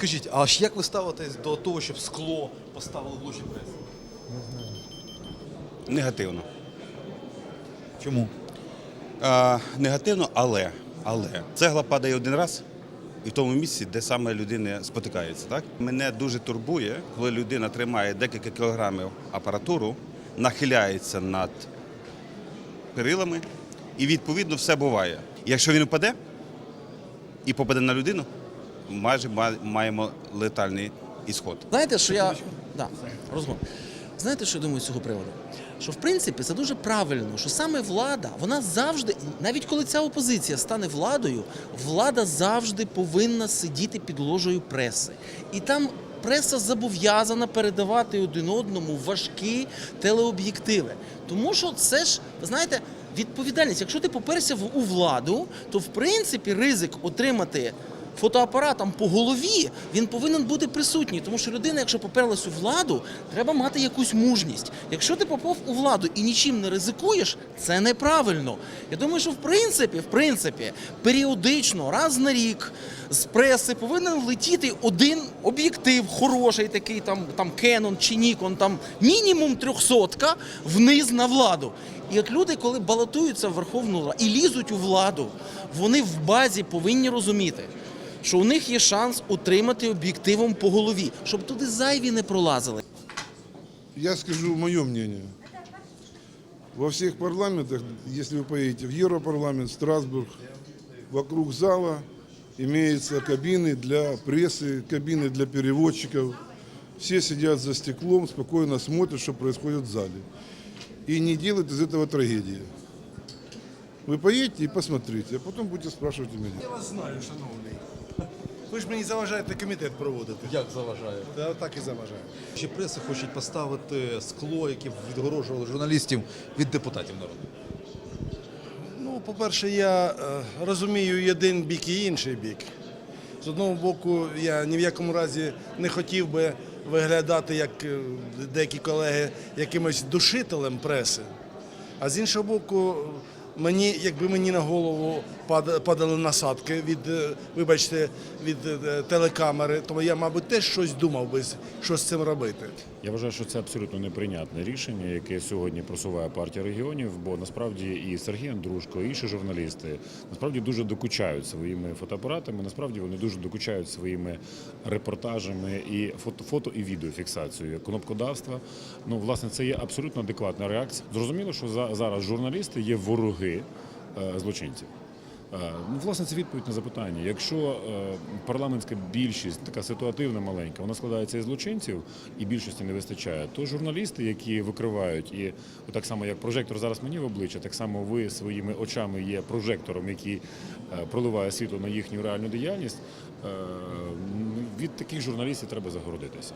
Скажіть, а ж як ви ставитесь до того, щоб скло поставили в ложі преси? Негативно. Чому? А, негативно, але, але цегла падає один раз і в тому місці, де саме людина спотикається. Так? Мене дуже турбує, коли людина тримає декілька кілограмів апаратуру, нахиляється над перилами, і відповідно все буває. Якщо він впаде і попаде на людину, майже маємо летальний ісход. Знаєте, що я. Да, розгон. Знаєте, що я думаю з цього приводу? Що в принципі це дуже правильно, що саме влада, вона завжди, навіть коли ця опозиція стане владою, влада завжди повинна сидіти під ложею преси. І там преса зобов'язана передавати один одному важкі телеоб'єктиви. Тому що це ж, знаєте, відповідальність. Якщо ти поперся в- у владу, то в принципі ризик отримати фотоапаратом по голові, він повинен бути присутній, тому що людина, якщо поперлась у владу, треба мати якусь мужність. Якщо ти попав у владу і нічим не ризикуєш, це неправильно. Я думаю, що в принципі, в принципі, періодично, раз на рік з преси повинен летіти один об'єктив, хороший такий, там, там Canon чи Nikon, там мінімум трьохсотка вниз на владу. І от люди, коли балотуються в Верховну Раду і лізуть у владу, вони в базі повинні розуміти, що у них є шанс отримати об'єктивом по голові, щоб туди зайві не пролазили. Я скажу мое мнение. Во всех парламентах, если вы поедете в Европарламент, Страсбург, вокруг зала имеются кабины для прессы, кабины для переводчиков. Все сидят за стеклом, спокойно смотрят, что происходит в зале. И не делают из этого трагедии. Вы поедете и посмотрите, а потом будете спрашивать у меня. Я вас знаю, шановний. Ви ж мені заважаєте комітет проводити. Як заважає? Та так і заважаю. Ще преси хочуть поставити скло, яке відгорожувало журналістів від депутатів народу. Ну, по-перше, я е, розумію і один бік і інший бік. З одного боку, я ні в якому разі не хотів би виглядати, як е, деякі колеги, якимось душителем преси. А з іншого боку, мені, якби мені на голову падали насадки від, е, вибачте, від е, телекамери, то я, мабуть, теж щось думав би, що з цим робити. Я вважаю, що це абсолютно неприйнятне рішення, яке сьогодні просуває партія регіонів, бо насправді і Сергій Андрушко, і інші журналісти насправді дуже докучають своїми фотоапаратами. Насправді вони дуже докучають своїми репортажами і фото, фото і відеофіксацією кнопкодавства. Ну, власне, це є абсолютно адекватна реакція. Зрозуміло, що зараз журналісти є вороги е, злочинців. Е, Ну, власне, це відповідь на запитання. Якщо е, парламентська більшість така ситуативна маленька, вона складається із злочинців і більшості не вистачає, то журналісти, які викривають, і так само як прожектор зараз мені в обличчя, так само ви своїми очами є прожектором, який е, проливає світло на їхню реальну діяльність. Від таких журналістів треба загородитися.